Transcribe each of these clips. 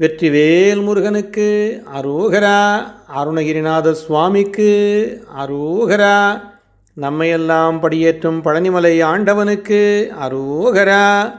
வெற்றிவேல் முருகனுக்கு அரோகரா அருணகிரிநாத சுவாமிக்கு அரோகரா நம்மையெல்லாம் படியேற்றும் பழனிமலை ஆண்டவனுக்கு அரோகரா.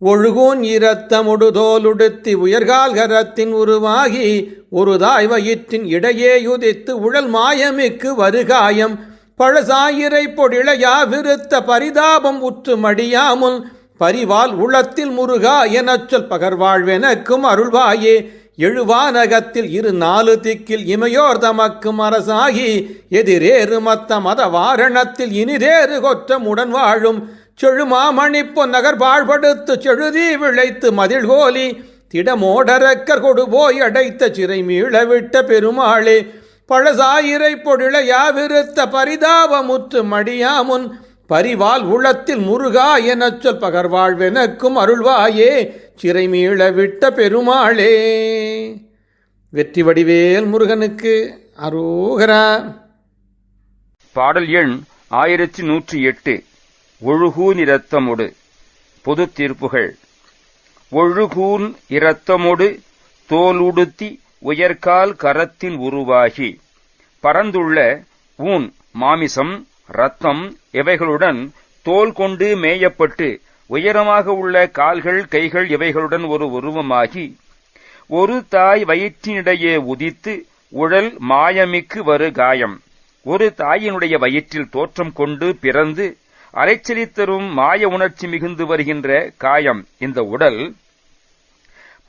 ஒழுகோன் இரத்தமொடு தோலுடுத்தி உயர்கால்கரத்தின் உருவாகி ஒரு தாய் வயிற்றின் இடையே யுதித்து உழல் மாயமிக்கு வருகாயம். பழசாயிரை பொடிளையா விருத்த பரிதாபம் உற்று மடியாமுல் பரிவால் உளத்தில் முருகா எனச் சொல் பகர்வாழ்வெனக்கும் அருள்வாயே. எழுவானகத்தில் இரு நாலு திக்கில் இமையோர் தமக்கும் அரசாகி. எதிரேறு மத்த மத வாரணத்தில் இனிதேறு கொற்றமுடன் வாழும் செழுமாமணி பொன்னகர் பாழ்படுத்து செழுதி விளைத்து மதில் கோலி. திடமோடரக்கர் கொடுபோய் அடைத்த சிறை மீளவிட்ட பெருமாளே. பழசாயிரை பொழிளையாவிருத்த பரிதாபமுற்று மடியாமுன். பரிவால் உளத்தில் முருகா எனச் சொல் பகர்வாழ்வெனக்கும் அருள்வாயே சிறை மீள விட்ட பெருமாளே. வெற்றி வடிவேல் முருகனுக்கு அரோகரா. பாடல் எண் ஆயிரத்தி நூற்றி எட்டு ஒழுகூன் இரத்தமொடு பொது தீர்ப்புகள். ஒழுகூன் இரத்தமொடு தோலுடுத்தி உயர்கால் கரத்தில் உருவாகி பரந்துள்ள ஊன் மாமிசம் ரத்தம் இவைகளுடன் தோல் கொண்டு மேயப்பட்டு உயரமாக உள்ள கால்கள் கைகள் இவைகளுடன் ஒரு உருவமாகி ஒரு தாய் வயிற்றினிடையே உதித்து உழல் மாயமிக்கு வரு காயம். ஒரு தாயினுடைய வயிற்றில் தோற்றம் கொண்டு பிறந்து அலைச்சலி தரும் மாய உணர்ச்சி மிகுந்து வருகின்ற காயம். இந்த உடல்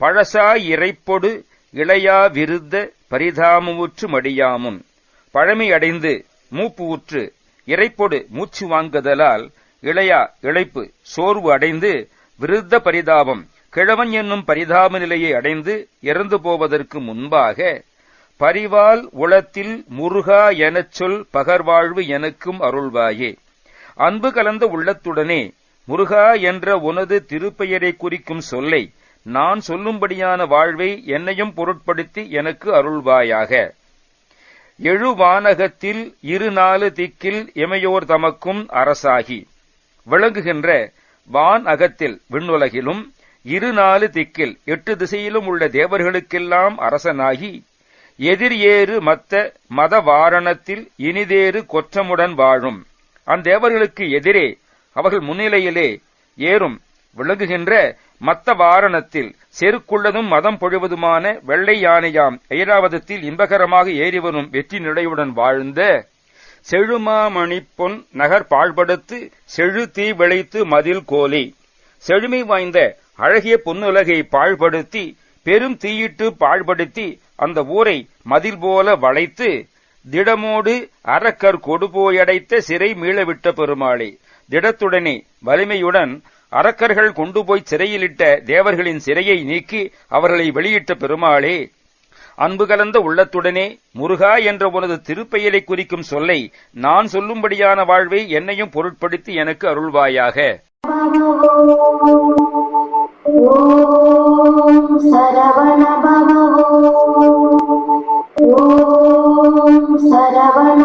பழசா இறைப்பொடு இளையா விருத்த பரிதாமமுற்று மடியாமுன். பழமையடைந்து மூப்பு உற்று இறைப்போடு மூச்சு வாங்குதலால் இளையா இழைப்பு சோர்வு அடைந்து விருத்த பரிதாபம் கிழவன் என்னும் பரிதாப நிலையை அடைந்து இறந்து போவதற்கு முன்பாக பரிவால் உளத்தில் முருகா எனச் சொல் பகர்வாழ்வு எனக்கும் அருள்வாயே. அன்பு கலந்த உள்ளத்துடனே முருகா என்ற உனது திருப்பெயரை குறிக்கும் சொல்லை நான் சொல்லும்படியான வாழ்வை என்னையும் பொருட்படுத்தி எனக்கு அருள்வாயாக. எழுவானகத்தில் இரு நாலு திக்கில் இமையோர் தமக்கும் அரசாகி. விளங்குகின்ற வான் அகத்தில் விண்ணுலகிலும் இரு நாலு திக்கில் எட்டு திசையிலும் உள்ள தேவர்களுக்கெல்லாம் அரசனாகி எதிர் ஏறு மத்த மத வாரணத்தில் இனிதேறு கொற்றமுடன் வாழும். அந்தேவர்களுக்கு எதிரே அவர்கள் முன்னிலையிலே ஏறும். விளங்குகின்ற மத்த வாரணத்தில் செருக்குள்ளதும் மதம் பொழுவதுமான வெள்ளை யானையாம் ஐராவதத்தில் இன்பகரமாக ஏறிவரும் வெற்றி நிலையுடன் வாழ்ந்த செழுமாமணிப்பொன் நகர் பாழ்படுத்து செழு தீ விளைத்து மதில் கோலி. செழுமை வாய்ந்த அழகிய பொன்னுலகை பாழ்படுத்தி பெரும் தீயிட்டு பாழ்படுத்தி அந்த ஊரை மதில் போல வளைத்து திடமோடு அரக்கர் கொடுபோயடைத்த சிறை மீளவிட்ட பெருமாளே. திடத்துடனே வலிமையுடன் அரக்கர்கள் கொண்டு போய் சிறையிலிட்ட தேவர்களின் சிறையை நீக்கி அவர்களை வெளியிட்ட பெருமாளே அன்பு கலந்த உள்ளத்துடனே முருகா என்ற உனது திருப்பெயரை குறிக்கும் சொல்லை நான் சொல்லும்படியான வாழ்வை என்னையும் பொருட்படுத்தி எனக்கு அருள்வாயாக. ஓம் சரவண பவோ ஓம் சரவண